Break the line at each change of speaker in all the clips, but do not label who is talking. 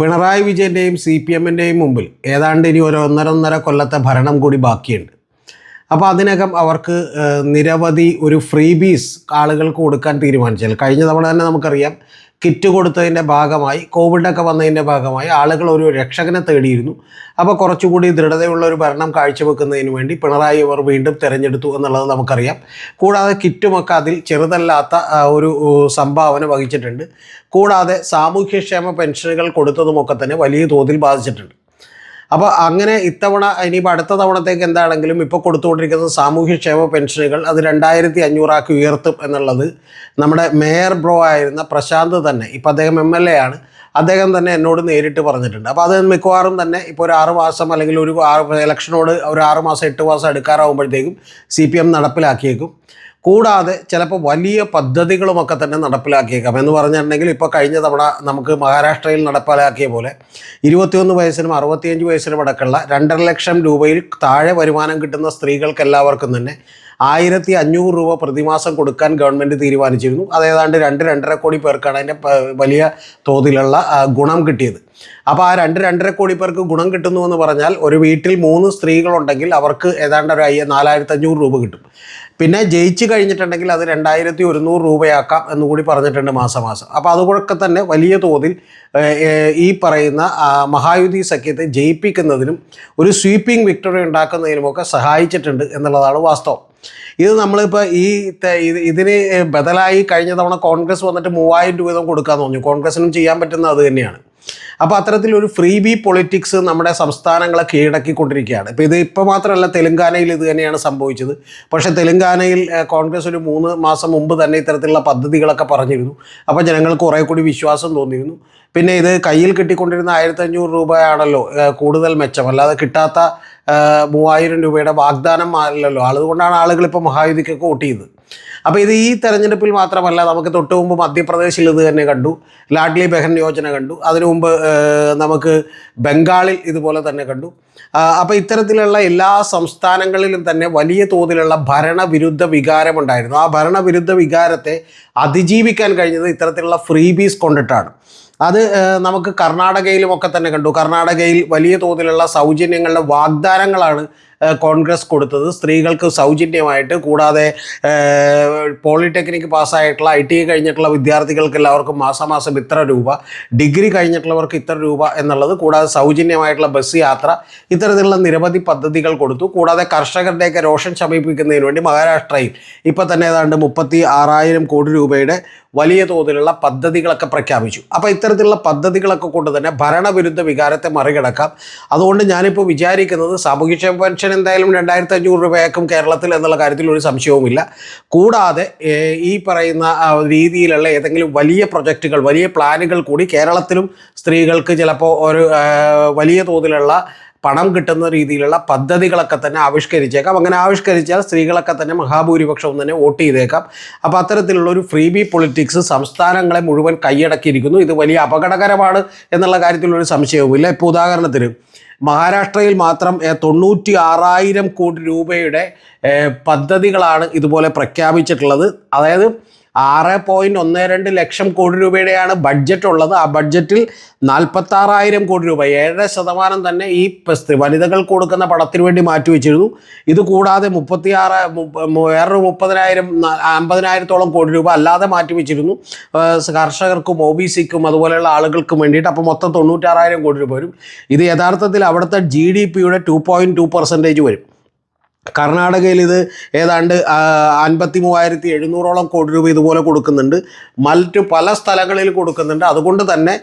പിണറായി വിജയന്റെയും C P എമ്മിന്റെയും മുമ്പിൽ ഏതാണ്ട് ഇനി ഒരു ഒന്നര ഒന്നര കൊല്ലത്തെ ഭരണം കൂടി ബാക്കിയുണ്ട്. അപ്പോൾ അതിനകം അവർക്ക് നിരവധി ഒരു ഫ്രീ ബീസ് ആളുകൾക്ക് കൊടുക്കാൻ തീരുമാനിച്ചാൽ കഴിഞ്ഞ തവണ തന്നെ നമുക്കറിയാം കിറ്റ് കൊടുത്തതിന്റെ ഭാഗമായി കോവിഡൊക്കെ വന്നതിന്റെ ഭാഗമായി ആളുകൾ ഒരു രക്ഷകനെ തേടിയിരുന്നു. അപ്പോൾ കുറച്ചുകൂടി ദൃഢതയുള്ള ഒരു ഭരണം കാഴ്ചവെക്കുന്നതിന് വേണ്ടി പിണറായി അവർ വീണ്ടും തിരഞ്ഞെടുത്തു എന്നുള്ളത് നമുക്കറിയാം. കൂടാതെ കിറ്റുമൊക്കെ അതിൽ ചെറുതല്ലാത്ത ഒരു സംഭാവന വഹിച്ചിട്ടുണ്ട്. കൂടാതെ സാമൂഹ്യക്ഷേമ പെൻഷനുകൾ കൊടുത്തതുമൊക്കെ തന്നെ വലിയ തോതിൽ ബാധിച്ചിട്ടുണ്ട്. അപ്പോൾ അങ്ങനെ ഇത്തവണ ഇനിയിപ്പോൾ അടുത്ത തവണത്തേക്ക് എന്താണെങ്കിലും ഇപ്പോൾ കൊടുത്തുകൊണ്ടിരിക്കുന്ന സാമൂഹ്യക്ഷേമ പെൻഷനുകൾ അത് രണ്ടായിരത്തി അഞ്ഞൂറാക്കി ഉയർത്തും എന്നുള്ളത് നമ്മുടെ മേയർ ബ്രോ ആയിരുന്ന പ്രശാന്ത് തന്നെ ഇപ്പോൾ അദ്ദേഹം എം എൽ എ ആണ്. അദ്ദേഹം തന്നെ എന്നോട് നേരിട്ട് പറഞ്ഞിട്ടുണ്ട്. അപ്പോൾ അത് മിക്കവാറും തന്നെ ഇപ്പോൾ ഒരു ആറ് മാസം അല്ലെങ്കിൽ ഒരു ആറ് ഇലക്ഷനോട് ഒരു ആറ് മാസം എട്ട് മാസം എടുക്കാറാകുമ്പോഴത്തേക്കും സി പി എം നടപ്പിലാക്കിയേക്കും. കൂടാതെ ചിലപ്പോൾ വലിയ പദ്ധതികളുമൊക്കെ തന്നെ നടപ്പിലാക്കിയേക്കാം. എന്ന് പറഞ്ഞിട്ടുണ്ടെങ്കിൽ ഇപ്പോൾ കഴിഞ്ഞ തവണ നമുക്ക് മഹാരാഷ്ട്രയിൽ നടപ്പിലാക്കിയ പോലെ ഇരുപത്തിയൊന്ന് വയസ്സിനും അറുപത്തിയഞ്ച് വയസ്സിനും അടക്കമുള്ള രണ്ടര ലക്ഷം രൂപയിൽ താഴെ വരുമാനം കിട്ടുന്ന സ്ത്രീകൾക്ക് എല്ലാവർക്കും തന്നെ ആയിരത്തി അഞ്ഞൂറ് രൂപ പ്രതിമാസം കൊടുക്കാൻ ഗവൺമെന്റ് തീരുമാനിച്ചിരുന്നു. അതേതാണ്ട് രണ്ട് രണ്ടര കോടി പേർക്കാണ് അതിന്റെ വലിയ തോതിലുള്ള ഗുണം കിട്ടിയത്. അപ്പോൾ ആ രണ്ട് രണ്ടര കോടി പേർക്ക് ഗുണം കിട്ടുന്നു എന്ന് പറഞ്ഞാൽ ഒരു വീട്ടിൽ മൂന്ന് സ്ത്രീകളുണ്ടെങ്കിൽ അവർക്ക് ഏതാണ്ട് ഒരു അയ്യ നാലായിരത്തി അഞ്ഞൂറ് രൂപ കിട്ടും. പിന്നെ ജയിച്ചു കഴിഞ്ഞിട്ടുണ്ടെങ്കിൽ അത് രണ്ടായിരത്തി ഒരുന്നൂറ് രൂപയാക്കാം എന്നുകൂടി പറഞ്ഞിട്ടുണ്ട് മാസം മാസം. അപ്പോൾ അതുകൊണ്ടൊക്കെ തന്നെ വലിയ തോതിൽ ഈ പറയുന്ന മഹായുതി സഖ്യത്തെ ജയിപ്പിക്കുന്നതിനും ഒരു സ്വീപ്പിംഗ് വിക്ടറി ഉണ്ടാക്കുന്നതിനുമൊക്കെ സഹായിച്ചിട്ടുണ്ട് എന്നുള്ളതാണ് വാസ്തവം. ഇത് നമ്മളിപ്പോൾ ഈ ഇതിന് ബദലായി കഴിഞ്ഞ തവണ കോൺഗ്രസ് വന്നിട്ട് മൂവായിരം രൂപ വീതം കൊടുക്കാന്ന് പറഞ്ഞു. കോൺഗ്രസിനും ചെയ്യാൻ പറ്റുന്ന അത് തന്നെയാണ്. അപ്പോൾ അത്തരത്തിലൊരു ഫ്രീ ബി പൊളിറ്റിക്സ് നമ്മുടെ സംസ്ഥാനങ്ങളെ കീഴടക്കിക്കൊണ്ടിരിക്കുകയാണ്. ഇപ്പോൾ ഇത് ഇപ്പോൾ മാത്രമല്ല തെലങ്കാനയിൽ ഇത് തന്നെയാണ് സംഭവിച്ചത്. പക്ഷേ തെലങ്കാനയിൽ കോൺഗ്രസ് ഒരു മൂന്ന് മാസം മുമ്പ് തന്നെ ഇത്തരത്തിലുള്ള പദ്ധതികളൊക്കെ പറഞ്ഞിരുന്നു. അപ്പോൾ ജനങ്ങൾക്ക് കുറേ കൂടി വിശ്വാസം തോന്നിയിരുന്നു. പിന്നെ ഇത് കയ്യിൽ കിട്ടിക്കൊണ്ടിരുന്ന ആയിരത്തി അഞ്ഞൂറ് രൂപയാണല്ലോ കൂടുതൽ മെച്ചം. അല്ലാതെ കിട്ടാത്ത മൂവായിരം രൂപയുടെ വാഗ്ദാനം അല്ലല്ലോ. അതുകൊണ്ടാണ് ആളുകൾ ഇപ്പോൾ മഹായുതിക്കൊക്കെ വോട്ട് അപ്പോൾ ഇത് ഈ തെരഞ്ഞെടുപ്പിൽ മാത്രമല്ല നമുക്ക് തൊട്ട് മുമ്പ് മധ്യപ്രദേശിൽ ഇത് തന്നെ കണ്ടു. ലാഡ്ലി ബെഹൻ യോജന കണ്ടു. അതിനു മുമ്പ് നമുക്ക് ബംഗാളിൽ ഇതുപോലെ തന്നെ കണ്ടു. അപ്പോൾ ഇത്തരത്തിലുള്ള എല്ലാ സംസ്ഥാനങ്ങളിലും തന്നെ വലിയ തോതിലുള്ള ഭരണവിരുദ്ധ വികാരമുണ്ടായിരുന്നു. ആ ഭരണവിരുദ്ധ വികാരത്തെ അതിജീവിക്കാൻ കഴിഞ്ഞത് ഇത്തരത്തിലുള്ള ഫ്രീ ബീസ് കൊണ്ടിട്ടാണ്. അത് നമുക്ക് നമുക്ക് കർണാടകയിലുമൊക്കെ തന്നെ കണ്ടു. കർണാടകയിൽ വലിയ തോതിലുള്ള സൗജന്യങ്ങളുടെ വാഗ്ദാനങ്ങളാണ് കോൺഗ്രസ് കൊടുത്തത്. സ്ത്രീകൾക്ക് സൗജന്യമായിട്ട് കൂടാതെ പോളിടെക്നിക് പാസ്സായിട്ടുള്ള ഐ ടി കഴിഞ്ഞിട്ടുള്ള വിദ്യാർത്ഥികൾക്ക് എല്ലാവർക്കും മാസമാസം ഇത്ര രൂപ ഡിഗ്രി കഴിഞ്ഞിട്ടുള്ളവർക്ക് ഇത്ര രൂപ എന്നുള്ളത് കൂടാതെ സൗജന്യമായിട്ടുള്ള ബസ് യാത്ര ഇത്തരത്തിലുള്ള നിരവധി പദ്ധതികൾ കൊടുത്തു. കൂടാതെ കർഷകരുടെയൊക്കെ രോഷം ശമിപ്പിക്കുന്നതിന് വേണ്ടി മഹാരാഷ്ട്രയിൽ ഇപ്പോൾ തന്നെ ഏതാണ്ട് മുപ്പത്തി ആറായിരം കോടി രൂപയുടെ വലിയ തോതിലുള്ള പദ്ധതികളൊക്കെ പ്രഖ്യാപിച്ചു. അപ്പോൾ ഇത്തരത്തിലുള്ള പദ്ധതികളൊക്കെ കൊണ്ട് തന്നെ ഭരണവിരുദ്ധ വികാരത്തെ മറികടക്കാം. അതുകൊണ്ട് ഞാനിപ്പോൾ വിചാരിക്കുന്നത് സാമൂഹ്യക്ഷേമ പെൻഷൻ എന്തായാലും രണ്ടായിരത്തി അഞ്ഞൂറ് രൂപയാക്കും കേരളത്തിൽ എന്നുള്ള കാര്യത്തിൽ ഒരു സംശയവുമില്ല. കൂടാതെ ഈ പറയുന്ന രീതിയിലുള്ള ഏതെങ്കിലും വലിയ പ്രൊജക്റ്റുകൾ വലിയ പ്ലാനുകൾ കൂടി കേരളത്തിലും സ്ത്രീകൾക്ക് ചിലപ്പോൾ ഒരു വലിയ തോതിലുള്ള പണം കിട്ടുന്ന രീതിയിലുള്ള പദ്ധതികളൊക്കെ തന്നെ ആവിഷ്കരിച്ചേക്കാം. അങ്ങനെ ആവിഷ്കരിച്ചാൽ സ്ത്രീകളൊക്കെ തന്നെ മഹാഭൂരിപക്ഷവും തന്നെ വോട്ട് ചെയ്തേക്കാം. അപ്പോൾ അത്തരത്തിലുള്ള ഒരു ഫ്രീ ബി പൊളിറ്റിക്സ് സംസ്ഥാനങ്ങളെ മുഴുവൻ കൈയടക്കിയിരിക്കുന്നു. ഇത് വലിയ അപകടകരമാണ് എന്നുള്ള കാര്യത്തിലൊരു സംശയവുമില്ല. ഇപ്പോൾ ഉദാഹരണത്തിന് മഹാരാഷ്ട്രയിൽ മാത്രം തൊണ്ണൂറ്റി ആറായിരം കോടി രൂപയുടെ പദ്ധതികളാണ് ഇതുപോലെ പ്രഖ്യാപിച്ചിട്ടുള്ളത്. അതായത് ആറ് പോയിന്റ് ഒന്ന് രണ്ട് ലക്ഷം കോടി രൂപയുടെയാണ് ബഡ്ജറ്റ് ഉള്ളത്. ആ ബഡ്ജറ്റിൽ നാൽപ്പത്താറായിരം കോടി രൂപ ഏഴര ശതമാനം തന്നെ ഈ വനിതകൾക്ക് കൊടുക്കുന്ന പണത്തിന് വേണ്ടി മാറ്റിവെച്ചിരുന്നു ഇത് കൂടാതെ മുപ്പത്തിയാറ് ആറ് വേറൊരു മുപ്പതിനായിരം അമ്പതിനായിരത്തോളം കോടി രൂപ അല്ലാതെ മാറ്റിവെച്ചിരുന്നു കർഷകർക്കും ഒ ബി സിക്കും അതുപോലെയുള്ള ആളുകൾക്കും വേണ്ടിയിട്ട് അപ്പോൾ മൊത്തം തൊണ്ണൂറ്റാറായിരം കോടി രൂപ വരും. ഇത് യഥാർത്ഥത്തിൽ അവിടുത്തെ ജി ഡി പിയുടെ ടു പോയിന്റ് ടു പെർസെന്റേജ് വരും. കർണാടകയിൽ ഇത് ഏതാണ്ട് അൻപത്തി മൂവായിരത്തി എഴുന്നൂറോളം കോടി രൂപ ഇതുപോലെ കൊടുക്കുന്നുണ്ട്. മറ്റു പല സ്ഥലങ്ങളിൽ കൊടുക്കുന്നുണ്ട്. അതുകൊണ്ട് തന്നെ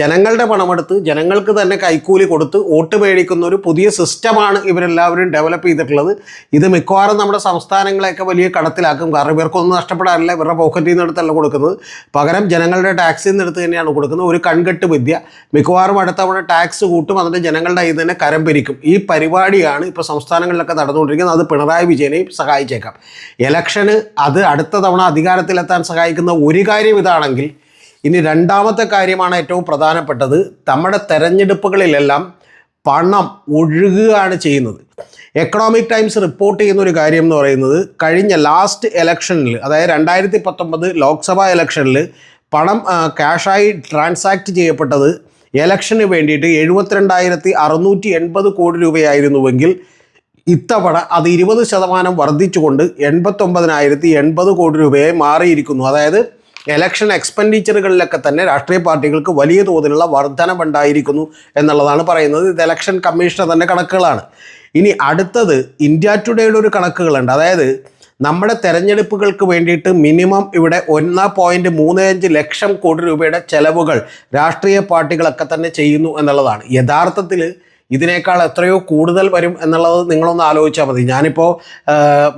ജനങ്ങളുടെ പണമെടുത്ത് ജനങ്ങൾക്ക് തന്നെ കൈക്കൂലി കൊടുത്ത് വോട്ട് മേടിക്കുന്ന ഒരു പുതിയ സിസ്റ്റമാണ് ഇവരെല്ലാവരും ഡെവലപ്പ് ചെയ്തിട്ടുള്ളത്. ഇത് മിക്കവാറും നമ്മുടെ സംസ്ഥാനങ്ങളെയൊക്കെ വലിയ കടത്തിലാക്കും. കാരണം ഇവർക്കൊന്നും നഷ്ടപ്പെടാറില്ല ഇവരുടെ പോക്കറ്റിൽ നിന്ന് എടുത്തല്ല കൊടുക്കുന്നത്. പകരം ജനങ്ങളുടെ ടാക്സിൽ നിന്ന് എടുത്ത് തന്നെയാണ് കൊടുക്കുന്നത്. ഒരു കൺകെട്ട് വിദ്യ. മിക്കവാറും അടുത്തവണ ടാക്സ് കൂട്ടും അതിന്റെ ജനങ്ങളുടെ കയ്യിൽ തന്നെ കരം പിരിക്കും. ഈ പരിപാടിയാണ് ഇപ്പോൾ സംസ്ഥാനങ്ങളിലൊക്കെ നടന്നുകൊണ്ടിരിക്കുന്നത്. അത് പിണറായി വിജയനെയും സഹായിച്ചേക്കാം. ഇലക്ഷന് അത് അടുത്ത തവണ അധികാരത്തിലെത്താൻ സഹായിക്കുന്ന ഒരു കാര്യം ഇതാണെങ്കിൽ ഇനി രണ്ടാമത്തെ കാര്യമാണ് ഏറ്റവും പ്രധാനപ്പെട്ടത്. നമ്മുടെ തെരഞ്ഞെടുപ്പുകളിലെല്ലാം പണം ഒഴുകുകയാണ് ചെയ്യുന്നത്. എക്കണോമിക് ടൈംസ് റിപ്പോർട്ട് ചെയ്യുന്ന ഒരു കാര്യം എന്ന് പറയുന്നത് കഴിഞ്ഞ ലാസ്റ്റ് ഇലക്ഷനിൽ അതായത് രണ്ടായിരത്തി പത്തൊമ്പത് ലോക്സഭാ ഇലക്ഷനിൽ പണം ക്യാഷായി ട്രാൻസാക്ട് ചെയ്യപ്പെട്ടത് എലക്ഷന് വേണ്ടിയിട്ട് എഴുപത്തിരണ്ടായിരത്തി അറുന്നൂറ്റി എൺപത് കോടി രൂപയായിരുന്നുവെങ്കിൽ ഇത്തവണ അത് ഇരുപത് ശതമാനം വർദ്ധിച്ചുകൊണ്ട് എൺപത്തൊമ്പതിനായിരത്തി എൺപത് കോടി രൂപയായി മാറിയിരിക്കുന്നു. അതായത് എലക്ഷൻ എക്സ്പെൻഡിച്ചറുകളിലൊക്കെ തന്നെ രാഷ്ട്രീയ പാർട്ടികൾക്ക് വലിയ തോതിലുള്ള വർധനമുണ്ടായിരിക്കുന്നു എന്നുള്ളതാണ് പറയുന്നത്. ഇത് എലക്ഷൻ കമ്മീഷണർ തന്നെ കണക്കുകളാണ്. ഇനി അടുത്തത് ഇന്ത്യ ടുഡേയുടെ ഒരു കണക്കുകളുണ്ട്. അതായത് നമ്മുടെ തെരഞ്ഞെടുപ്പുകൾക്ക് വേണ്ടിയിട്ട് മിനിമം ഇവിടെ ഒന്ന് പോയിന്റ് മൂന്ന് അഞ്ച് ലക്ഷം കോടി രൂപയുടെ ചെലവുകൾ രാഷ്ട്രീയ പാർട്ടികളൊക്കെ തന്നെ ചെയ്യുന്നു എന്നുള്ളതാണ്. യഥാർത്ഥത്തിൽ ഇതിനേക്കാൾ എത്രയോ കൂടുതൽ വരും എന്നുള്ളത് നിങ്ങളൊന്ന് ആലോചിച്ചാൽ മതി. ഞാനിപ്പോൾ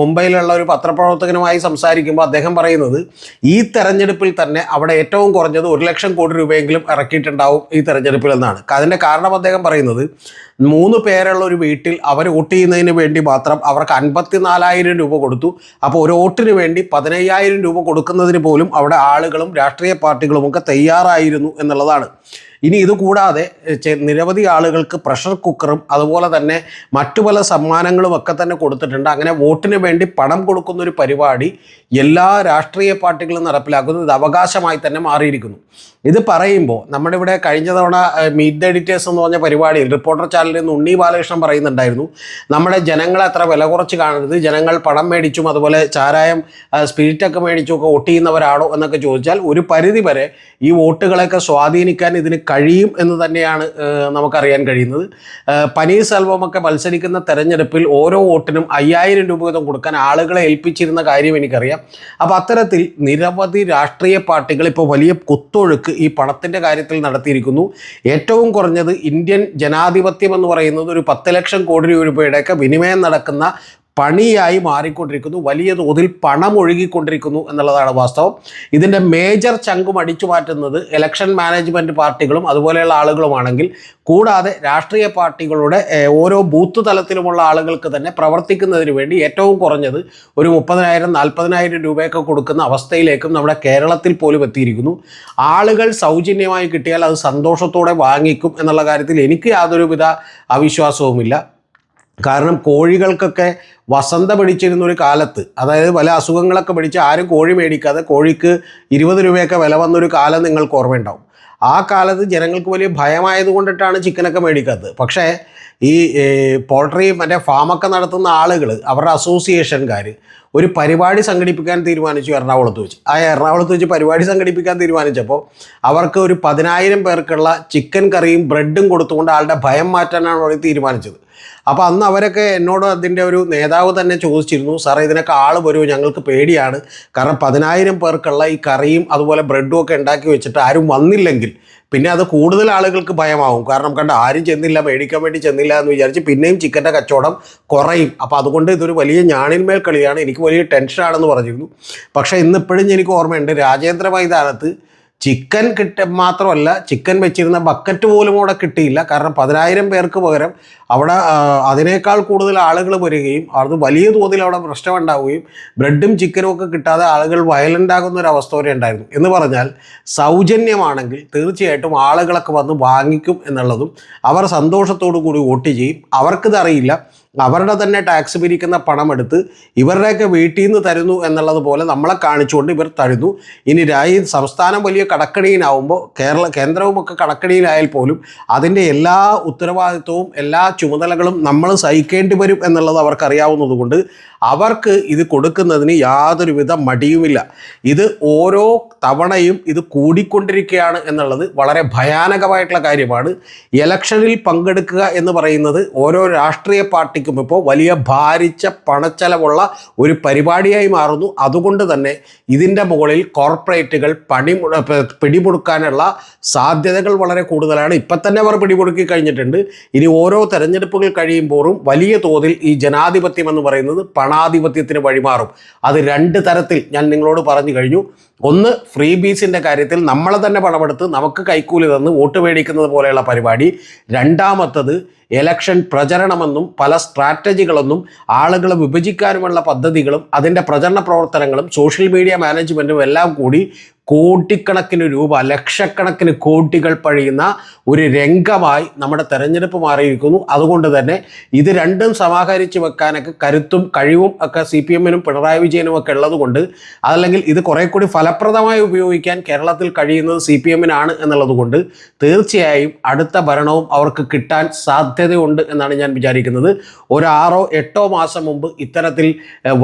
മുംബൈയിലുള്ള ഒരു പത്രപ്രവർത്തകനുമായി സംസാരിക്കുമ്പോൾ അദ്ദേഹം പറയുന്നത് ഈ തെരഞ്ഞെടുപ്പിൽ തന്നെ അവിടെ ഏറ്റവും കുറഞ്ഞത് ഒരു ലക്ഷം കോടി രൂപയെങ്കിലും ഇറക്കിയിട്ടുണ്ടാവും ഈ തെരഞ്ഞെടുപ്പിൽ എന്നാണ്. അതിന്റെ കാരണം അദ്ദേഹം പറയുന്നത് മൂന്ന് പേരുള്ള ഒരു വീട്ടിൽ അവർ വോട്ട് ചെയ്യുന്നതിന് വേണ്ടി മാത്രം അവർക്ക് അൻപത്തിനാലായിരം രൂപ കൊടുത്തു. അപ്പോൾ ഒരു വോട്ടിന് വേണ്ടി പതിനയ്യായിരം രൂപ കൊടുക്കുന്നതിന് പോലും അവിടെ ആളുകളും രാഷ്ട്രീയ പാർട്ടികളും ഒക്കെ തയ്യാറായിരുന്നു എന്നുള്ളതാണ്. ഇനി ഇത് കൂടാതെ നിരവധി ആളുകൾക്ക് പ്രഷർ കുക്കറും അതുപോലെ തന്നെ മറ്റു പല സമ്മാനങ്ങളും ഒക്കെ തന്നെ കൊടുത്തിട്ടുണ്ട്. അങ്ങനെ വോട്ടിന് വേണ്ടി പണം കൊടുക്കുന്ന ഒരു പരിപാടി എല്ലാ രാഷ്ട്രീയ പാർട്ടികളും നടപ്പിലാക്കുന്നു ഇത് അവകാശമായി തന്നെ മാറിയിരിക്കുന്നു. ഇത് പറയുമ്പോൾ നമ്മുടെ ഇവിടെ കഴിഞ്ഞ തവണ മീറ്റ് ദ എഡിറ്റേഴ്സ് എന്ന് പറഞ്ഞ പരിപാടിയിൽ റിപ്പോർട്ടർ ചാനലിൽ നിന്ന് ഉണ്ണി ബാലകൃഷ്ണൻ പറയുന്നുണ്ടായിരുന്നു നമ്മുടെ ജനങ്ങളെ അത്ര വില കുറച്ച് കാണരുത്. ജനങ്ങൾ പണം മേടിച്ചും അതുപോലെ ചാരായം സ്പിരിറ്റൊക്കെ മേടിച്ചും ഒക്കെ വോട്ട് ചെയ്യുന്നവരാണോ എന്നൊക്കെ ചോദിച്ചാൽ ഒരു പരിധി വരെ ഈ വോട്ടുകളെയൊക്കെ സ്വാധീനിക്കാൻ ഇതിന് കഴിയും എന്ന് തന്നെയാണ് നമുക്കറിയാൻ കഴിയുന്നത്. പനീർസെൽവമൊക്കെ മത്സരിക്കുന്ന തെരഞ്ഞെടുപ്പിൽ ഓരോ വോട്ടിനും അയ്യായിരം രൂപ വീതം കൊടുക്കാൻ ആളുകളെ ഏൽപ്പിച്ചിരുന്ന കാര്യം എനിക്കറിയാം. അപ്പോൾ അത്തരത്തിൽ നിരവധി രാഷ്ട്രീയ പാർട്ടികൾ ഇപ്പോൾ വലിയ കുത്തൊഴുക്ക് ഈ പണത്തിന്റെ കാര്യത്തിൽ നടത്തിയിരിക്കുന്നു. ഏറ്റവും കുറഞ്ഞത് ഇന്ത്യൻ ജനാധിപത്യം എന്ന് പറയുന്നത് ഒരു പത്ത് ലക്ഷം കോടി രൂപയുടെയൊക്കെ വിനിമയം നടക്കുന്ന പണിയായി മാറിക്കൊണ്ടിരിക്കുന്നു. വലിയ തോതിൽ പണം ഒഴുകിക്കൊണ്ടിരിക്കുന്നു എന്നുള്ളതാണ് വാസ്തവം. ഇതിന്റെ മേജർ ചങ്കും അടിച്ചു മാറ്റുന്നത് ഇലക്ഷൻ മാനേജ്മെന്റ് പാർട്ടികളും അതുപോലെയുള്ള ആളുകളുമാണെങ്കിൽ കൂടാതെ രാഷ്ട്രീയ പാർട്ടികളുടെ ഓരോ ബൂത്ത് തലത്തിലുമുള്ള ആളുകൾക്ക് തന്നെ പ്രവർത്തിക്കുന്നതിന് വേണ്ടി ഏറ്റവും കുറഞ്ഞത് ഒരു മുപ്പതിനായിരം നാൽപ്പതിനായിരം രൂപയൊക്കെ കൊടുക്കുന്ന അവസ്ഥയിലേക്കും നമ്മുടെ കേരളത്തിൽ പോലും എത്തിയിരിക്കുന്നു. ആളുകൾ സൗജന്യമായി കിട്ടിയാൽ അത് സന്തോഷത്തോടെ വാങ്ങിക്കും എന്നുള്ള കാര്യത്തിൽ എനിക്ക് യാതൊരുവിധ അവിശ്വാസവുമില്ല. കാരണം കോഴികൾക്കൊക്കെ വസന്ത പിടിച്ചിരുന്ന ഒരു കാലത്ത് അതായത് പല അസുഖങ്ങളൊക്കെ പിടിച്ച് ആരും കോഴി മേടിക്കാതെ കോഴിക്ക് ഇരുപത് രൂപയൊക്കെ വില വന്നൊരു കാലം നിങ്ങൾക്ക് ഓർമ്മയുണ്ടാവും. ആ കാലത്ത് ജനങ്ങൾക്ക് വലിയ ഭയമായത് കൊണ്ടിട്ടാണ് ചിക്കനൊക്കെ മേടിക്കാത്തത്. പക്ഷേ ഈ പോൾട്രി മറ്റേ ഫാമൊക്കെ നടത്തുന്ന ആളുകൾ അവരുടെ അസോസിയേഷൻകാർ ഒരു പരിപാടി സംഘടിപ്പിക്കാൻ തീരുമാനിച്ചു എറണാകുളത്ത് വെച്ച്. ആ എറണാകുളത്ത് വെച്ച് പരിപാടി സംഘടിപ്പിക്കാൻ തീരുമാനിച്ചപ്പോൾ അവർക്ക് ഒരു പതിനായിരം പേർക്കുള്ള ചിക്കൻ കറിയും ബ്രെഡും കൊടുത്തുകൊണ്ട് ആളുടെ ഭയം മാറ്റാനാണ് അവർ തീരുമാനിച്ചത്. അപ്പോൾ അന്ന് അവരൊക്കെ എന്നോട് അതിന്റെ ഒരു നേതാവ് തന്നെ ചോദിച്ചിരുന്നു സാറേ ഇതിനൊക്കെ ആൾ വരുമോ? ഞങ്ങൾക്ക് പേടിയാണ്. കാരണം പതിനായിരം പേർക്കുള്ള ഈ കറിയും അതുപോലെ ബ്രെഡും ഒക്കെ ഉണ്ടാക്കി വെച്ചിട്ട് ആരും വന്നില്ലെങ്കിൽ പിന്നെ അത് കൂടുതൽ ആളുകൾക്ക് ഭയമാവും. കാരണം കണ്ട ആരും ചെന്നില്ല മേടിക്കാൻ വേണ്ടി ചെന്നില്ല എന്ന് വിചാരിച്ച് പിന്നെയും ചിക്കന്റെ കച്ചവടം കുറയും. അപ്പോൾ അതുകൊണ്ട് ഇതൊരു വലിയ ഞാണിന്മേൽ കളിയാണ്. എനിക്ക് വലിയ ടെൻഷനാണെന്ന് പറഞ്ഞിരുന്നു. പക്ഷേ ഇന്നിപ്പോഴും എനിക്ക് ഓർമ്മയുണ്ട് രാജേന്ദ്ര മൈതാനത്ത് ചിക്കൻ കിട്ട മാത്രമല്ല ചിക്കൻ വെച്ചിരുന്ന ബക്കറ്റ് പോലും അവിടെ കിട്ടിയില്ല. കാരണം പതിനായിരം പേർക്ക് പകരം അവിടെ അതിനേക്കാൾ കൂടുതൽ ആളുകൾ വരികയും അത് വലിയ തോതിൽ അവിടെ പ്രശ്നമുണ്ടാവുകയും ബ്രെഡും ചിക്കനും ഒക്കെ കിട്ടാതെ ആളുകൾ വയലന്റ് ആകുന്ന ഒരു അവസ്ഥ വരെ ഉണ്ടായിരുന്നു. എന്ന് പറഞ്ഞാൽ സൗജന്യമാണെങ്കിൽ തീർച്ചയായിട്ടും ആളുകളൊക്കെ വന്ന് വാങ്ങിക്കും എന്നുള്ളതും അവർ സന്തോഷത്തോടു കൂടി വോട്ട് ചെയ്യും. അവർക്കിത് അറിയില്ല അവരുടെ തന്നെ ടാക്സ് പിരിക്കുന്ന പണമെടുത്ത് ഇവരുടെയൊക്കെ വീട്ടിൽ നിന്ന് തരുന്നു എന്നുള്ളത് പോലെ നമ്മളെ കാണിച്ചുകൊണ്ട് ഇവർ തരുന്നു. ഇനി രാജ്യ സംസ്ഥാനം വലിയ കടക്കണിയിലാവുമ്പോൾ കേരള കേന്ദ്രവും ഒക്കെ കടക്കണിയിലായാൽ പോലും അതിന്റെ എല്ലാ ഉത്തരവാദിത്വവും എല്ലാ ചുമതലകളും നമ്മൾ സഹിക്കേണ്ടി വരും എന്നുള്ളത് അവർക്കറിയാവുന്നതുകൊണ്ട് അവർക്ക് ഇത് കൊടുക്കുന്നതിന് യാതൊരുവിധ മടിയുമില്ല. ഇത് ഓരോ തവണയും ഇത് കൂടിക്കൊണ്ടിരിക്കുകയാണ് എന്നുള്ളത് വളരെ ഭയാനകമായിട്ടുള്ള കാര്യമാണ്. ഇലക്ഷനിൽ പങ്കെടുക്കുക എന്ന് പറയുന്നത് ഓരോ രാഷ്ട്രീയ പാർട്ടിക്കും ഇപ്പോൾ വലിയ ഭാരിച്ച പണച്ചെലവുള്ള ഒരു പരിപാടിയായി മാറുന്നു. അതുകൊണ്ട് തന്നെ ഇതിന്റെ മുകളിൽ കോർപ്പറേറ്റുകൾ പണി മുട- പിടിമുടുക്കാനുള്ള സാധ്യതകൾ വളരെ കൂടുതലാണ്. ഇപ്പം തന്നെ അവർ പിടിമുടുക്കി കഴിഞ്ഞിട്ടുണ്ട്. ഇനി ഓരോ തെരഞ്ഞെടുപ്പുകൾ കഴിയുമ്പോഴും വലിയ തോതിൽ ഈ ജനാധിപത്യം എന്ന് പറയുന്നത് പണാധിപത്യത്തിന് വഴിമാറും. അത് രണ്ട് തരത്തിൽ ഞാൻ നിങ്ങളോട് പറഞ്ഞു കഴിഞ്ഞു. ഒന്ന് ഫ്രീ ബീസിന്റെ കാര്യത്തിൽ നമ്മളെ തന്നെ പണമെടുത്ത് നമുക്ക് കൈക്കൂലി തന്ന് വോട്ട് മേടിക്കുന്നത് പോലെയുള്ള പരിപാടി. രണ്ടാമത്തത് എലക്ഷൻ പ്രചരണമെന്നും പല സ്ട്രാറ്റജികളെന്നും ആളുകളെ വിഭജിക്കാനുമുള്ള പദ്ധതികളും അതിന്റെ പ്രചരണ പ്രവർത്തനങ്ങളും സോഷ്യൽ മീഡിയ മാനേജ്മെന്റും എല്ലാം കൂടി കോടിക്കണക്കിന് രൂപ ലക്ഷക്കണക്കിന് കോടികൾ പഴിയുന്ന ഒരു രംഗമായി നമ്മുടെ തെരഞ്ഞെടുപ്പ് മാറിയിരിക്കുന്നു. അതുകൊണ്ട് തന്നെ ഇത് രണ്ടും സമാഹരിച്ച് വെക്കാനൊക്കെ കരുത്തും കഴിവും ഒക്കെ സി പി എമ്മിനും പിണറായി വിജയനും ഒക്കെ ഉള്ളതുകൊണ്ട് അതല്ലെങ്കിൽ ഇത് കുറെ കൂടി ഫലപ്രദമായി ഉപയോഗിക്കാൻ കേരളത്തിൽ കഴിയുന്നത് സി പി എമ്മിനാണ് എന്നുള്ളതുകൊണ്ട് തീർച്ചയായും അടുത്ത ഭരണവും അവർക്ക് കിട്ടാൻ സാധ്യതയുണ്ട് എന്നാണ് ഞാൻ വിചാരിക്കുന്നത്. ഒരു ആറോ എട്ടോ മാസം മുമ്പ് ഇത്തരത്തിൽ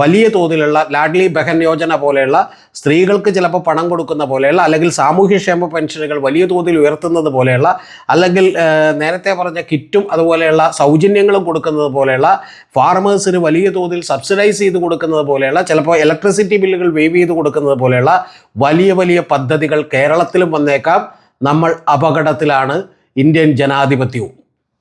വലിയ തോതിലുള്ള ലാഡ്ലി ബഹൻ യോജന പോലെയുള്ള സ്ത്രീകൾക്ക് ചിലപ്പോൾ പണം കൊടുക്കുന്ന പോലെയുള്ള അല്ലെങ്കിൽ സാമൂഹ്യക്ഷേമ പെൻഷനുകൾ വലിയ തോതിൽ ഉയർത്തുന്നത് പോലെയുള്ള അല്ലെങ്കിൽ നേരത്തെ പറഞ്ഞ കിറ്റും അതുപോലെയുള്ള സൗജന്യങ്ങളും കൊടുക്കുന്നത് പോലെയുള്ള ഫാർമേഴ്സിന് വലിയ തോതിൽ സബ്സിഡൈസ് ചെയ്ത് കൊടുക്കുന്നത് പോലെയുള്ള ചിലപ്പോൾ ഇലക്ട്രിസിറ്റി ബില്ലുകൾ വേവ് ചെയ്ത് കൊടുക്കുന്നത് പോലെയുള്ള വലിയ വലിയ പദ്ധതികൾ കേരളത്തിലും വന്നേക്കാം. നമ്മൾ അപകടത്തിലാണ്. ഇന്ത്യൻ ജനാധിപത്യവും.